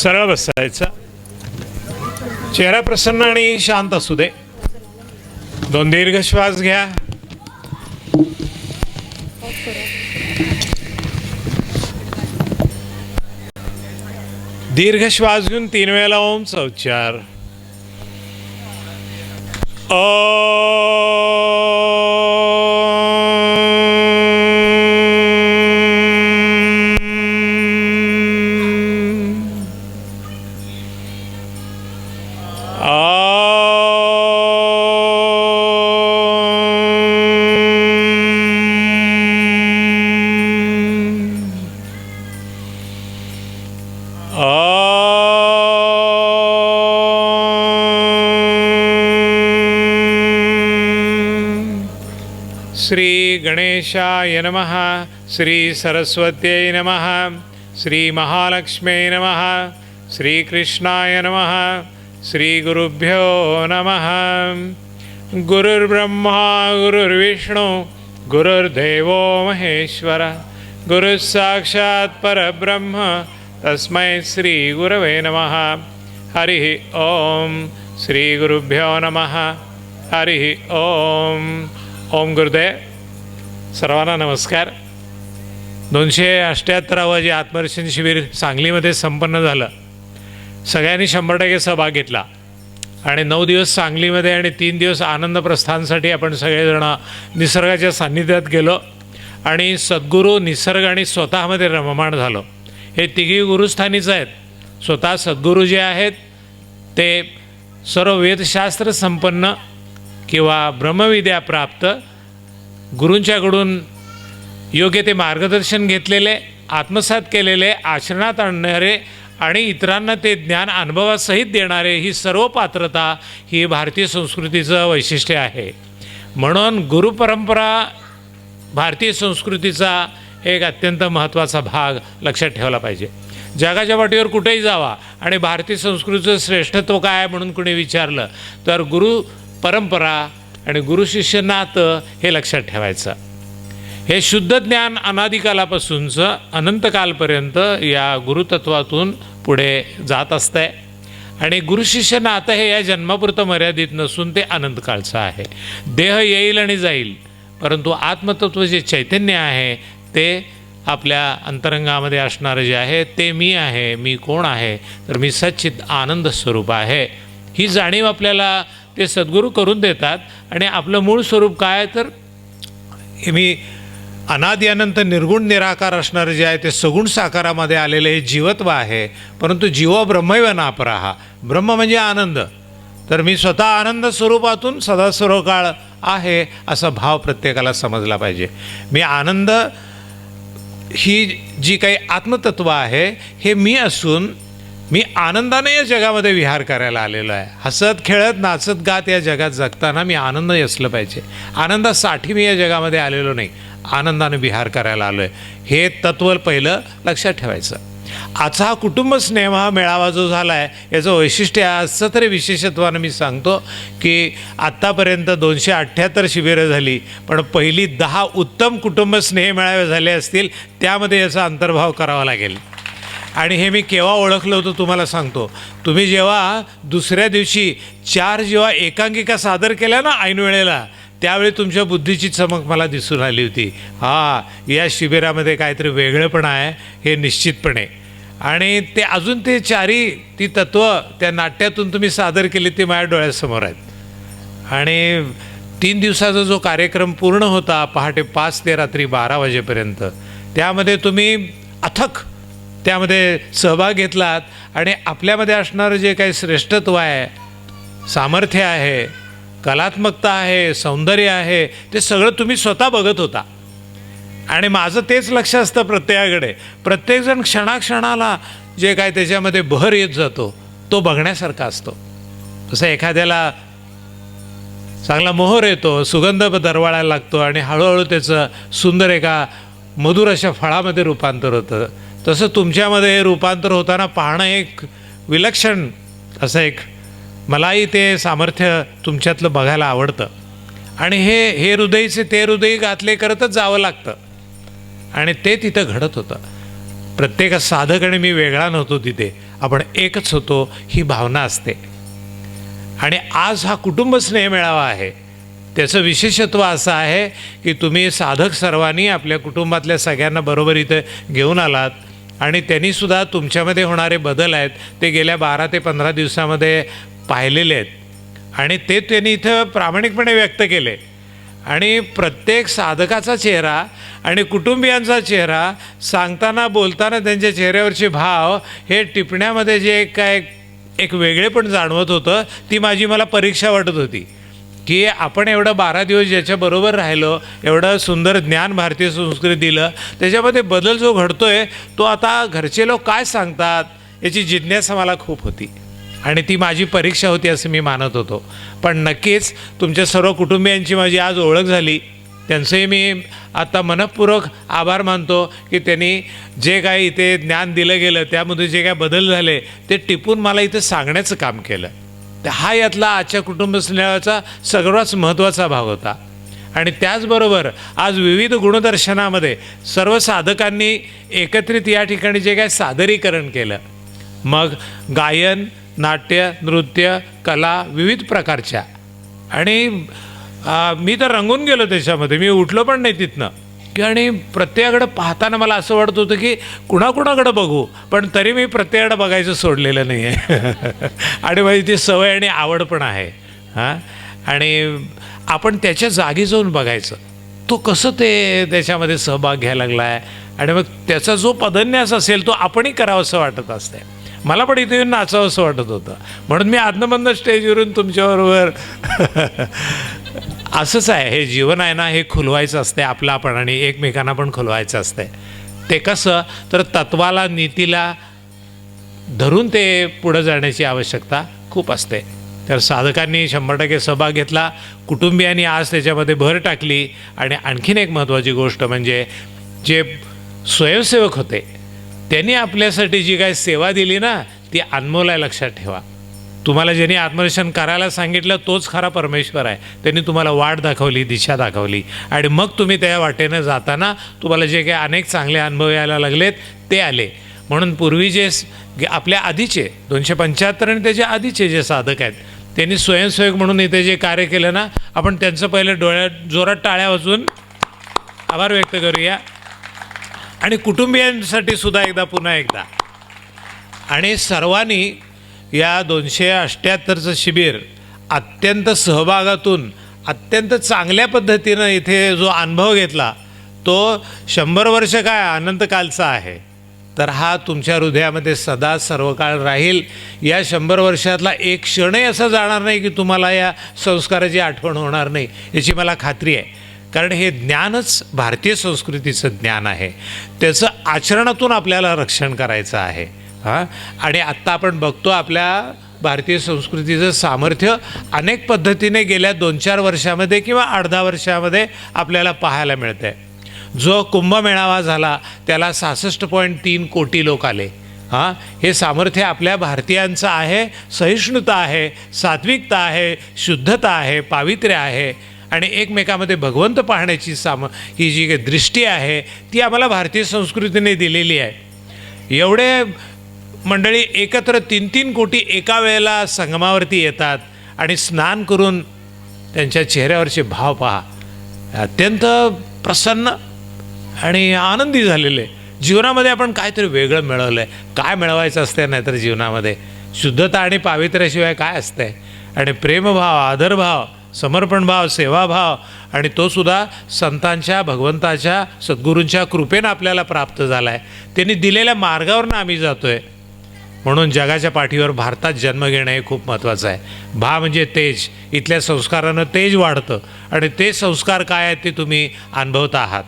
सरळ बसायचा चेहरा प्रसन्न आणि शांत असू दे दोन दीर्घ श्वास घ्या दीर्घ श्वास घेऊन तीन वेळेला ओमचा उच्चार ओ श्री गणेशाय नमः श्री सरस्वत्यै नमः श्री महालक्ष्म्यै नमः श्रीकृष्णाय नमः श्रीगुरुभ्यो नमः। गुरुर्ब्रह्मा गुरुर्विष्णू गुरुर्देवो महेश्वर गुरुसाक्षात् परब्रह्म तस्मै श्रीगुरवे नमः। हरिः ॐ श्रीगुरुभ्यो नमः। हरिः ओम। ओम गुरुदेव सर्वांना नमस्कार. दोनशे अष्ट्याहत्तरावं जे आत्मरक्षण शिबिर सांगलीमध्ये संपन्न झालं. सगळ्यांनी शंभर टक्के सहभाग घेतला. आणि नऊ दिवस सांगलीमध्ये आणि तीन दिवस आनंद प्रस्थानसाठी आपण सगळेजण निसर्गाच्या सान्निध्यात गेलो आणि सद्गुरू निसर्ग आणि स्वतःमध्ये रममाण झालो. हे तिघी गुरुस्थानीच आहेत. स्वतः सद्गुरू जे आहेत ते सर्व वेदशास्त्र संपन्न किंवा ब्रह्मविद्या प्राप्त गुरूंच्याकडून योग्य ते मार्गदर्शन घेतलेले आत्मसात केलेले आचरणात आणणारे आणि इतरांना ते ज्ञान अनुभवासहित देणारे ही सर्व पात्रता ही भारतीय संस्कृतीचं वैशिष्ट्य आहे. म्हणून गुरुपरंपरा भारतीय संस्कृतीचा एक अत्यंत महत्त्वाचा भाग लक्षात ठेवला पाहिजे. जगाच्या वाटेवर कुठेही जावा आणि भारतीय संस्कृतीचं श्रेष्ठत्व काय आहे म्हणून कुणी विचारलं तर गुरु परंपरा आणि गुरुशिष्य नातं हे लक्षात ठेवायचं. हे शुद्ध ज्ञान अनादिकालापासूनचं अनंतकालपर्यंत या गुरुतत्वातून पुढे जात असतंय. आणि गुरुशिष्य नातं हे या जन्मापुरतं मर्यादित नसून ते अनंतकाळचं आहे. देह येईल आणि जाईल परंतु आत्मतत्व जे चैतन्य आहे ते आपल्या अंतरंगामध्ये असणारं जे आहे ते मी आहे मी कोण आहे? तर मी सच्चित आनंद स्वरूप आहे. ही जाणीव आपल्याला ते सद्गुरू करून देतात. आणि आपलं मूळ स्वरूप काय तर हे मी अनादि अनंत निर्गुण निराकार असणारं जे आहे ते सगुण साकारामध्ये आलेलं हे जीवत्व आहे. परंतु जीव ब्रह्मैव नापराहा. ब्रह्म म्हणजे आनंद. तर मी स्वतः आनंद स्वरूपातून सदा सर्व काळ आहे असा भाव प्रत्येकाला समजला पाहिजे. मी आनंद ही जी काही आत्मतत्व आहे हे मी असून मी आनंदाने या जगामध्ये विहार करायला आलेलो आहे. हसत खेळत नाचत गात या जगात जगताना मी आनंद असलं पाहिजे. आनंदासाठी मी या जगामध्ये आलेलो नाही. आनंदाने विहार करायला आलो आहे हे तत्व पहिलं लक्षात ठेवायचं. आजचा हा कुटुंब स्नेह हा मेळावा जो झाला आहे याचं वैशिष्ट्य असं तरी विशेषत्वानं मी सांगतो की आत्तापर्यंत दोनशे अठ्ठ्याहत्तर शिबिरं झाली पण पहिली दहा उत्तम कुटुंब स्नेह मेळावे झाले असतील त्यामध्ये याचा अंतर्भाव करावा लागेल. आणि हे मी केव्हा ओळखलं होतं तुम्हाला सांगतो. तुम्ही जेव्हा दुसऱ्या दिवशी चार जेव्हा एकांकिका सादर केल्या ना ऐनवेळेला त्यावेळी तुमच्या बुद्धीची चमक मला दिसून आली होती. हा या शिबिरामध्ये काहीतरी वेगळेपण आहे हे निश्चितपणे. आणि ते अजून ते चारी ती तत्त्व त्या नाट्यातून तुम्ही सादर केली ती माझ्या डोळ्यासमोर आहेत. आणि तीन दिवसाचा जो कार्यक्रम पूर्ण होता पहाटे पाच ते रात्री बारा वाजेपर्यंत त्यामध्ये तुम्ही अथक त्यामध्ये सहभाग घेतलात आणि आपल्यामध्ये असणारं जे काही श्रेष्ठत्व आहे सामर्थ्य आहे कलात्मकता आहे सौंदर्य आहे ते सगळं तुम्ही स्वतः बघत होता. आणि माझं तेच लक्ष असतं प्रत्येकाकडे. प्रत्येकजण क्षणाक्षणाला जे काय त्याच्यामध्ये बहर येत जातो तो बघण्यासारखा असतो. जसं एखाद्याला चांगला मोहर येतो सुगंध दरवाळायला लागतो आणि हळूहळू त्याचं सुंदर एका मधुर अशा फळामध्ये रूपांतर होतं. तसं तुमच्यामध्ये हे रूपांतर होताना पाहणं एक विलक्षण असं एक मलाही ते सामर्थ्य तुमच्यातलं बघायला आवडतं. आणि हे हे हृदयचे ते हृदय घातले करतच जावं लागतं. आणि ते तिथं घडत होतं. प्रत्येक साधक आणि मी वेगळा नव्हतो तिथे. आपण एकच होतो ही भावना असते. आणि आज हा कुटुंब स्नेह मेळावा आहे. त्याचं विशेषत्व असं आहे की तुम्ही साधक सर्वांनी आपल्या कुटुंबातल्या सगळ्यांना बरोबर इथं घेऊन आलात. आणि त्यांनीसुद्धा तुमच्यामध्ये होणारे बदल आहेत. ते गेल्या बारा ते पंधरा दिवसामध्ये पाहिलेले आहेत. आणि ते त्यांनी इथं प्रामाणिकपणे व्यक्त केले. आणि प्रत्येक साधकाचा चेहरा आणि कुटुंबियांचा चेहरा सांगताना बोलताना त्यांच्या चेहऱ्यावरचे भाव हे टिपण्यामध्ये जे काय एक वेगळेपण जाणवत होतं ती माझी मला परीक्षा वाटत होती. की आपण एवढं बारा दिवस ज्याच्याबरोबर राहिलो एवढं सुंदर ज्ञान भारतीय संस्कृती दिलं त्याच्यामध्ये बदल जो घडतो आहे तो आता घरचे लोक काय सांगतात याची जिज्ञासा मला खूप होती. आणि ती माझी परीक्षा होती असं मी मानत होतो. पण नक्कीच तुमच्या सर्व कुटुंबियांची माझी आज ओळख झाली. त्यांचंही मी आता मनपूर्वक आभार मानतो की त्यांनी जे काही इथे ज्ञान दिलं गेलं त्यामध्ये जे काय बदल झाले ते टिपून मला इथे सांगण्याचं काम केलं. हा यातला आजच्या कुटुंबस्नेहाचा स्नेहाचा महत्त्वाचा भाग होता. आणि त्याचबरोबर आज विविध गुणदर्शनामध्ये सर्व साधकांनी एकत्रित या ठिकाणी जे काय सादरीकरण केलं. मग गायन नाट्य नृत्य कला विविध प्रकारच्या. आणि मी तर रंगून गेलो त्याच्यामध्ये. मी उठलो पण नाही तिथनं. की आणि प्रत्येकाकडं पाहताना मला असं वाटत होतं की कुणाकुणाकडं बघू पण तरी मी प्रत्येकाकडं बघायचं सोडलेलं नाही आहे आणि माझी ती सवय आणि आवड पण आहे. हां? आणि आपण त्याच्या जागी जाऊन बघायचं. तो कसं ते त्याच्यामध्ये सहभाग घ्यायला लागला आहे आणि मग त्याचा जो पदन्यास असेल तो आपणही करावं असं वाटत असते मला पण इथे येऊन नाचावं असं वाटत होतं. म्हणून मी आदनबंद स्टेजवरून तुमच्याबरोबर असंच आहे हे जीवन आहे ना हे खुलवायचं असते आपलं आपण आणि एकमेकांना पण खुलवायचं असते ते कसं तर तत्वाला नीतीला धरून ते पुढं जाण्याची आवश्यकता खूप असते. तर साधकांनी शंभर टक्के सहभाग घेतला कुटुंबियांनी आज त्याच्यामध्ये भर टाकली आणि आणखीन एक महत्त्वाची गोष्ट म्हणजे जे स्वयंसेवक होते त्यांनी आपल्यासाठी जी काही सेवा दिली ना ती अनमोल आहे लक्षात ठेवा. तुम्हाला ज्यांनी आत्मदर्शन करायला सांगितलं तोच खरा परमेश्वर आहे. त्यांनी तुम्हाला वाट दाखवली दिशा दाखवली. आणि मग तुम्ही त्या वाटेनं जाताना तुम्हाला जे काही अनेक चांगले अनुभव यायला लागलेत ते आले. म्हणून पूर्वी जे आपल्या आधीचे दोनशे पंच्याहत्तर आणि त्याच्या आधीचे जे साधक आहेत त्यांनी स्वयंसेवक म्हणून इथे जे कार्य केलं ना आपण त्यांचं पहिले डोळ्यात जोरात टाळ्या वाजून आभार व्यक्त करूया. आणि कुटुंबियांसाठी सुद्धा एकदा पुन्हा एकदा. आणि सर्वांनी या दोनशे अठ्ठ्याहत्तरचं शिबिर अत्यंत सहभागातून अत्यंत चांगल्या पद्धतीनं इथे जो अनुभव घेतला तो शंभर वर्ष काय अनंतकालचा आहे. तर हा तुमच्या हृदयामध्ये सदा सर्व काळ राहील. या शंभर वर्षातला एक क्षणही असा जाणार नाही की तुम्हाला या संस्काराची आठवण होणार नाही याची मला खात्री आहे. कारण हे ज्ञानच भारतीय संस्कृतीचं ज्ञान आहे. त्याचं आचरणातून आपल्याला रक्षण करायचं आहे. हां? आणि आत्ता आपण बघतो आपल्या भारतीय संस्कृतीचं सामर्थ्य अनेक पद्धतीने गेल्या दोन चार वर्षामध्ये किंवा अर्धा वर्षामध्ये आपल्याला पाहायला मिळतं आहे जो कुंभमेळावा झाला त्याला सहासष्ट पॉईंट तीन कोटी लोक आले. हां? हे सामर्थ्य आपल्या भारतीयांचं आहे सहिष्णुता आहे सात्विकता आहे शुद्धता आहे पावित्र्य आहे. आणि एकमेकामध्ये भगवंत पाहण्याची साम ही जी काही दृष्टी आहे ती आम्हाला भारतीय संस्कृतीने दिलेली आहे. एवढे मंडळी एकत्र तीन तीन कोटी एका वेळेला संगमावरती येतात आणि स्नान करून त्यांच्या चेहऱ्यावरचे भाव पहा. अत्यंत प्रसन्न आणि आनंदी झालेले. जीवनामध्ये आपण काहीतरी वेगळं मिळवलं आहे काय मिळवायचं असते नाहीतर जीवनामध्ये? शुद्धता आणि पावित्र्याशिवाय काय असतंय? आणि प्रेमभाव आदरभाव समर्पणभाव सेवाभाव आणि तोसुद्धा संतांच्या भगवंताच्या सद्गुरूंच्या कृपेनं आपल्याला प्राप्त झाला आहे त्यांनी दिलेल्या मार्गावरनं आम्ही जातो आहे म्हणून जगाच्या पाठीवर भारतात जन्म घेणं हे खूप महत्त्वाचं आहे. भा म्हणजे तेज. इथल्या संस्कारानं तेज वाढतं. आणि ते संस्कार काय आहेत ते तुम्ही अनुभवत आहात.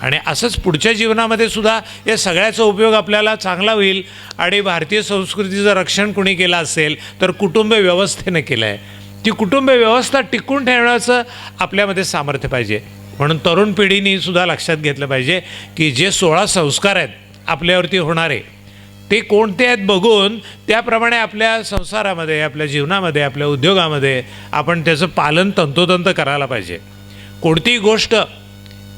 आणि असंच पुढच्या जीवनामध्ये सुद्धा या सगळ्याचा उपयोग आपल्याला चांगला होईल. आणि भारतीय संस्कृतीचं रक्षण कुणी केलं असेल तर कुटुंब व्यवस्थेनं केलं आहे ती कुटुंब व्यवस्था टिकून ठेवण्याचं आपल्यामध्ये सामर्थ्य पाहिजे. म्हणून तरुण पिढीने सुद्धा लक्षात घेतलं पाहिजे की जे सोळा संस्कार आहेत आपल्यावरती होणारे ते कोणते आहेत बघून त्याप्रमाणे आपल्या संसारामध्ये आपल्या जीवनामध्ये आपल्या उद्योगामध्ये आपण त्याचं पालन तंतोतंत करायला पाहिजे. कोणतीही गोष्ट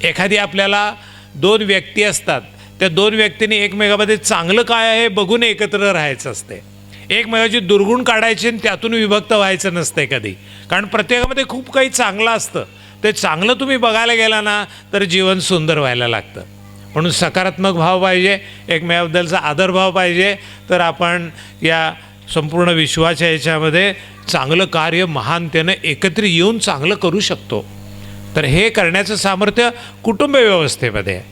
एखादी आपल्याला दोन व्यक्ती असतात त्या दोन व्यक्तींनी एकमेकामध्ये चांगलं काय आहे हे बघून एकत्र राहायचं असते. एकमेकाची दुर्गुण काढायचे आणि त्यातून विभक्त व्हायचं नसते कधी. कारण प्रत्येकामध्ये खूप काही चांगलं असतं. ते चांगलं तुम्ही बघायला गेला ना तर जीवन सुंदर व्हायला लागतं. म्हणून सकारात्मक भाव पाहिजे एकमेकाबद्दलचा आदरभाव पाहिजे. तर आपण या संपूर्ण विश्वाच्या याच्यामध्ये चांगलं कार्य महानतेनं एकत्र येऊन चांगलं करू शकतो. तर हे करण्याचं सामर्थ्य कुटुंब व्यवस्थेमध्ये आहे.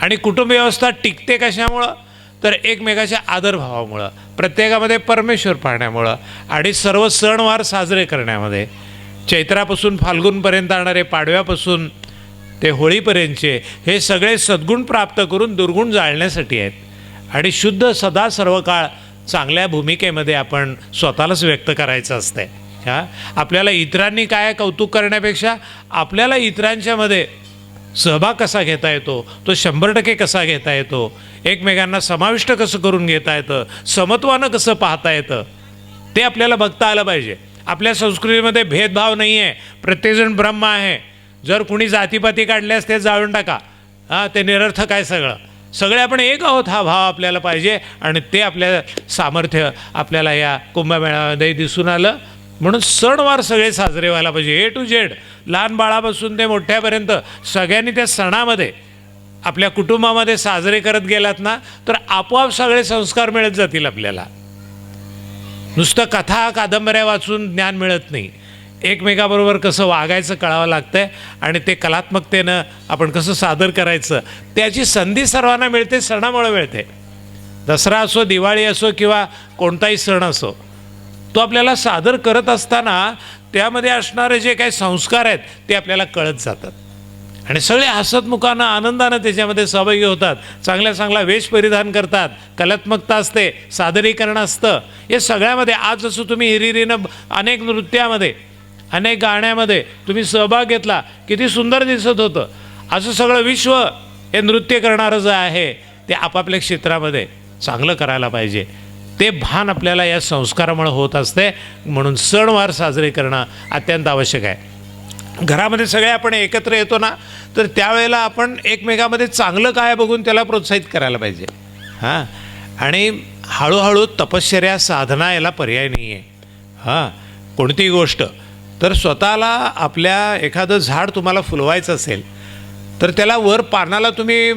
आणि कुटुंब व्यवस्था टिकते कशामुळं? तर एकमेकाच्या आदरभावामुळं प्रत्येकामध्ये परमेश्वर पाहण्यामुळं आणि सर्व सणवार साजरे करण्यामध्ये. चैत्रापासून फाल्गुनपर्यंत आणणारे पाडव्यापासून ते होळीपर्यंतचे हे सगळे सद्गुण प्राप्त करून दुर्गुण जाळण्यासाठी आहेत. आणि शुद्ध सदा सर्व काळ चांगल्या भूमिकेमध्ये आपण स्वतःलाच व्यक्त करायचं असतंय. हां? आपल्याला इतरांनी काय कौतुक करण्यापेक्षा आपल्याला इतरांच्यामध्ये सहभाग कसा घेता येतो तो शंभर टक्के कसा घेता येतो एकमेकांना समाविष्ट कसं करून घेता येतं समत्वानं कसं पाहता येतं ते आपल्याला बघता आलं पाहिजे. आपल्या संस्कृतीमध्ये भेदभाव नाही आहे प्रत्येकजण ब्रह्म आहे. जर कुणी जातीपाती काढल्यास ते जाळून टाका. हां ते निरर्थक आहे सगळं. सगळे आपण एक आहोत हा भाव आपल्याला पाहिजे आणि ते आपल्या सामर्थ्य आपल्याला या कुंभमेळामध्ये दिसून आलं. म्हणून सणवार सगळे साजरे व्हायला पाहिजे. ए टू झेड लहान बाळापासून ते मोठ्यापर्यंत सगळ्यांनी त्या सणामध्ये आपल्या कुटुंबामध्ये साजरे करत गेलात ना तर आपोआप सगळे संस्कार मिळत जातील आपल्याला. नुसतं कथा कादंबऱ्या वाचून ज्ञान मिळत नाही. एकमेकाबरोबर कसं वागायचं कळावं लागतंय आणि ते कलात्मकतेनं आपण कसं सादर करायचं त्याची संधी सर्वांना मिळते सणामुळे मिळते. दसरा असो दिवाळी असो किंवा कोणताही सण असो तो आपल्याला सादर करत असताना त्यामध्ये असणारे जे काही संस्कार आहेत ते आपल्याला कळत जातात. आणि सगळे हसतमुखानं आनंदानं त्याच्यामध्ये सहभागी होतात चांगल्या चांगला वेश परिधान करतात कलात्मकता असते सादरीकरण असतं हे सगळ्यामध्ये आज जसं तुम्ही हिरिरीनं अनेक नृत्यामध्ये अनेक गाण्यामध्ये तुम्ही सहभाग घेतला. किती सुंदर दिसत होतं. असं सगळं विश्व हे नृत्य करणारं जे आहे ते आपापल्या क्षेत्रामध्ये चांगलं करायला पाहिजे. ते भान आपल्याला या संस्कारामुळे होत असते. म्हणून सणवार साजरे करणं अत्यंत आवश्यक आहे. घरामध्ये सगळे आपण एकत्र येतो ना तर त्यावेळेला आपण एकमेकामध्ये चांगलं काय बघून त्याला प्रोत्साहित करायला पाहिजे. हां? आणि हळूहळू तपश्चर्या साधना याला पर्याय नाही आहे हां? कोणतीही गोष्ट तर स्वतःला आपल्या एखादं झाड तुम्हाला फुलवायचं असेल तर त्याला वर पानाला तुम्ही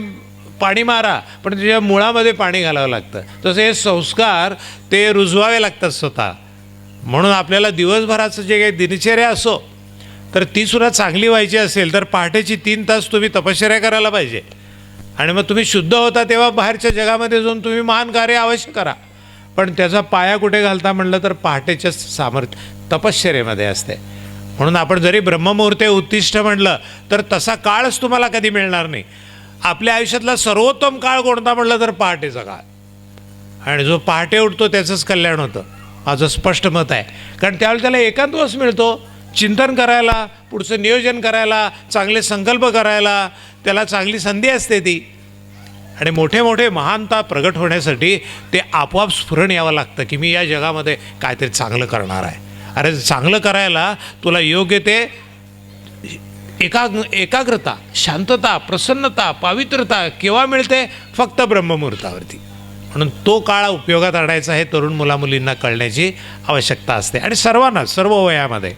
पाणी मारा पण त्याच्या मुळामध्ये पाणी घालावं लागतं. तसं हे संस्कार ते रुजवावे लागतात स्वतः. म्हणून आपल्याला दिवसभराचं जे काही दिनचर्या असो तर ती सुद्धा चांगली व्हायची असेल तर पहाटेची तीन तास तुम्ही तपश्चर्या करायला पाहिजे. आणि मग तुम्ही शुद्ध होता तेव्हा बाहेरच्या जगामध्ये जाऊन तुम्ही महान कार्य अवश्य करा. पण त्याचा पाया कुठे घालता म्हणलं तर पहाटेच्या सामर्थ्य तपश्चर्येमध्ये असते. म्हणून आपण जरी ब्रह्ममुहूर्ते उत्तिष्ठ म्हणलं तर तसा काळच तुम्हाला कधी मिळणार नाही. आपल्या आयुष्यातला सर्वोत्तम काळ कोणता म्हटलं तर पहाटेचा काळ. आणि जो पहाटे उठतो त्याचंच कल्याण होतं. माझं स्पष्ट मत आहे. कारण त्यावेळी त्याला एकांतवास मिळतो. चिंतन करायला पुढचं नियोजन करायला चांगले संकल्प करायला त्याला चांगली संधी असते ती. आणि मोठे मोठे महानता प्रगट होण्यासाठी ते आपोआप स्फुरण यावं लागतं की मी या जगामध्ये काहीतरी चांगलं करणार आहे. अरे चांगलं करायला तुला योग्य ते एकाग्र एकाग्रता शांतता प्रसन्नता पावित्रता केव्हा मिळते? फक्त ब्रह्ममुहूर्तावरती. म्हणून तो काळ उपयोगात आणायचा हे तरुण मुलामुलींना कळण्याची आवश्यकता असते. आणि सर्वांना सर्व वयामध्ये.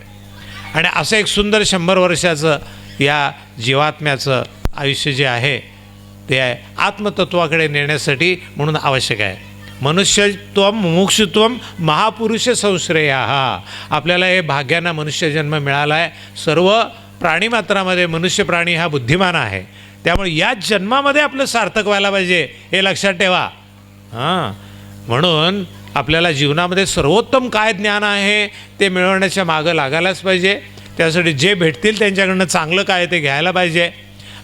आणि असं एक सुंदर शंभर वर्षाचं या जीवात्म्याचं आयुष्य जे आहे ते आत्मतत्वाकडे नेण्यासाठी म्हणून आवश्यक आहे. मनुष्यत्व मुमुक्षुत्व महापुरुष संश्रया हा आपल्याला हे भाग्यानं मनुष्यजन्म मिळाला आहे सर्व प्राणीमात्रामध्ये मनुष्य प्राणी हा बुद्धिमान आहे. त्यामुळे या जन्मामध्ये आपलं सार्थक व्हायला पाहिजे हे लक्षात ठेवा. हां. म्हणून आपल्याला जीवनामध्ये सर्वोत्तम काय ज्ञान आहे ते मिळवण्याच्या मागं लागायलाच पाहिजे. त्यासाठी जे भेटतील त्यांच्याकडनं चांगलं काय ते घ्यायला पाहिजे.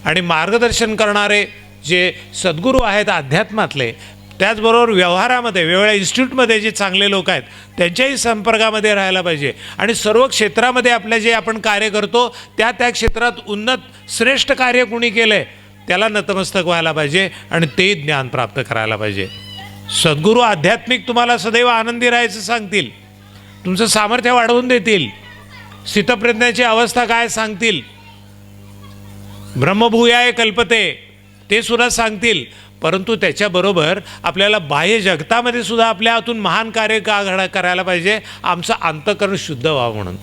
आणि मार्गदर्शन करणारे जे सद्गुरू आहेत अध्यात्मातले त्याचबरोबर व्यवहारामध्ये वेगवेगळ्या इन्स्टिट्यूटमध्ये जे चांगले लोक आहेत त्यांच्याही संपर्कामध्ये राहायला पाहिजे. आणि सर्व क्षेत्रामध्ये आपल्या जे आपण कार्य करतो त्या त्या क्षेत्रात उन्नत श्रेष्ठ कार्य कुणी केलं आहे त्याला नतमस्तक व्हायला पाहिजे आणि ते ज्ञान प्राप्त करायला पाहिजे. सद्गुरू आध्यात्मिक तुम्हाला सदैव आनंदी राहायचं सांगतील. तुमचं सामर्थ्य वाढवून देतील. स्थितप्रज्ञाची अवस्था काय सांगतील? ब्रह्मभूयाय कल्पते ते सुद्धा सांगतील. परंतु त्याच्याबरोबर आपल्याला बाह्य जगतामध्ये सुद्धा आपल्या हातून महान कार्य का घडा करायला पाहिजे? आमचं अंतकरण शुद्ध व्हावं म्हणून.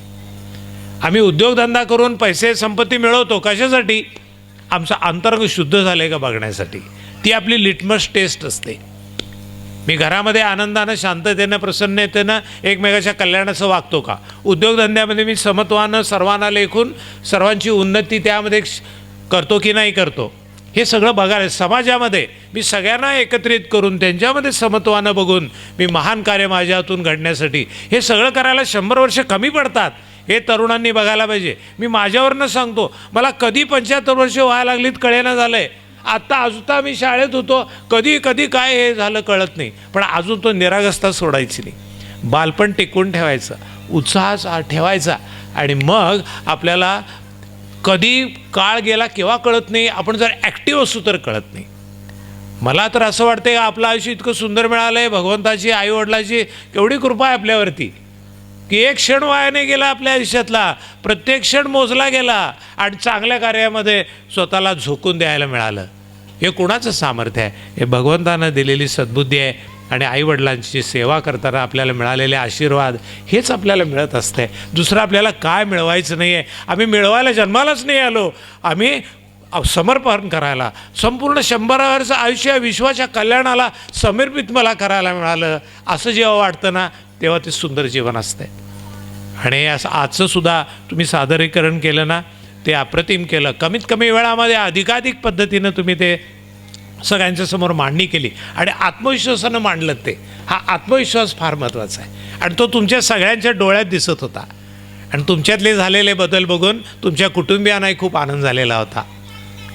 आम्ही उद्योगधंदा करून पैसे संपत्ती मिळवतो कशासाठी? आमचं अंतरंग शुद्ध झालं आहे का बघण्यासाठी? ती आपली लिटमस टेस्ट असते. मी घरामध्ये आनंदानं शांततेनं प्रसन्नतेनं एकमेकाच्या कल्याणाचं वागतो का? उद्योगधंद्यामध्ये मी समत्वानं सर्वांना लेखून सर्वांची उन्नती त्यामध्ये श- करतो की नाही करतो? हे सगळं बघायला समाजामध्ये मी सगळ्यांना एकत्रित करून त्यांच्यामध्ये समत्वानं बघून मी महान कार्य माझ्या हातून घडण्यासाठी हे सगळं करायला शंभर वर्ष कमी पडतात. हे तरुणांनी बघायला पाहिजे. मी माझ्यावरनं सांगतो मला कधी पंच्याहत्तर वर्ष व्हायला लागलीत कळेना झालं. आहे आत्ता अजून मी शाळेत होतो कधी कधी काय हे झालं कळत नाही. पण अजून तो निरागस्ता सोडायची नाही. बालपण टिकून ठेवायचं उत्साह ठेवायचा आणि मग आपल्याला कधी काळ गेला केव्हा कळत नाही आपण जर ॲक्टिव्ह असू तर कळत नाही. मला तर असं वाटतं आपलं आयुष्य इतकं सुंदर मिळालं आहे भगवंताची आईवडिलाची केवढी कृपा आहे आपल्यावरती. की एक क्षण वायाने गेला आपल्या आयुष्यातला प्रत्येक क्षण मोजला गेला आणि चांगल्या कार्यामध्ये स्वतःला झोकून द्यायला मिळालं. हे कुणाचं सामर्थ्य आहे? हे भगवंतानं दिलेली सद्बुद्धी आहे. आणि आईवडिलांची सेवा करताना आपल्याला मिळालेले आशीर्वाद हेच आपल्याला मिळत असते. दुसरं आपल्याला काय मिळवायचं नाही आहे आम्ही मिळवायला जन्मालाच नाही आलो. आम्ही समर्पण करायला. संपूर्ण शंभरावरचं आयुष्य विश्वाच्या कल्याणाला समर्पित मला करायला मिळालं. असं जेव्हा वाटतं ना तेव्हा ते सुंदर जीवन असते. आणि असं आजचं सुद्धा तुम्ही सादरीकरण केलं ना ते अप्रतिम केलं. कमीत कमी वेळामध्ये अधिकाधिक पद्धतीनं तुम्ही ते सगळ्यांच्या समोर मांडणी केली. आणि आत्मविश्वासानं मांडलं ते. हा आत्मविश्वास फार महत्त्वाचा आहे. आणि तो तुमच्या सगळ्यांच्या डोळ्यात दिसत होता. आणि तुमच्यातले झालेले बदल बघून तुमच्या कुटुंबियांनाही खूप आनंद झालेला होता.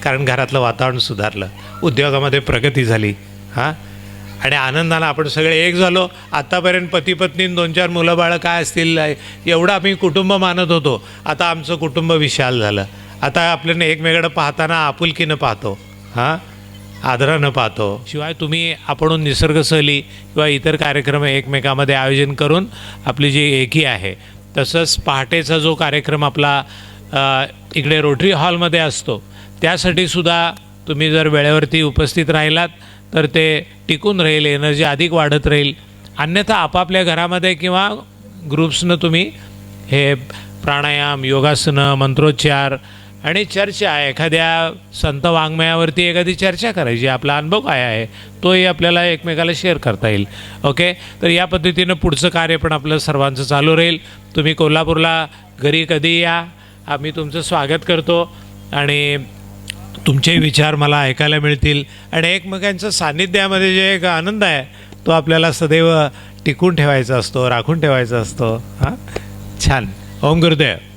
कारण घरातलं वातावरण सुधारलं. उद्योगामध्ये प्रगती झाली. हां? आणि आनंदानं आपण सगळे एक झालो. आत्तापर्यंत पती पत्नी दोन चार मुलं बाळं काय असतील एवढं आम्ही कुटुंब मानत होतो. आता आमचं कुटुंब विशाल झालं. आता आपल्याने एकमेकडं पाहताना आपुलकीनं पाहतो. हां? आदरानं पाहतो. शिवाय तुम्ही आपण निसर्ग सहली किंवा इतर कार्यक्रम एकमेकामध्ये आयोजन करून आपली जी एकी आहे तसंच पहाटेचा जो कार्यक्रम आपला इकडे रोटरी हॉलमध्ये असतो त्यासाठी सुद्धा तुम्ही जर वेळेवरती उपस्थित राहिलात तर ते टिकून राहील एनर्जी अधिक वाढत राहील. अन्यथा आपापल्या घरामध्ये किंवा ग्रुप्सनं तुम्ही हे प्राणायाम योगासनं मंत्रोच्चार आणि चर्चा एखाद्या संत वाङ्मयावरती एखादी चर्चा करायची आपला अनुभव काय आहे तोही आपल्याला एकमेकाला शेअर करता येईल. ओके तर या पद्धतीनं पुढचं कार्य पण आपलं सर्वांचं चालू राहील. तुम्ही कोल्हापूरला घरी कधी या आम्ही तुमचं स्वागत करतो. आणि तुमचे विचार मला ऐकायला मिळतील. आणि एकमेकांच्या सान्निध्यामध्ये जे एक आनंद आहे तो आपल्याला सदैव टिकून ठेवायचा असतो राखून ठेवायचा असतो. हां? छान. ओम गुरुदेव.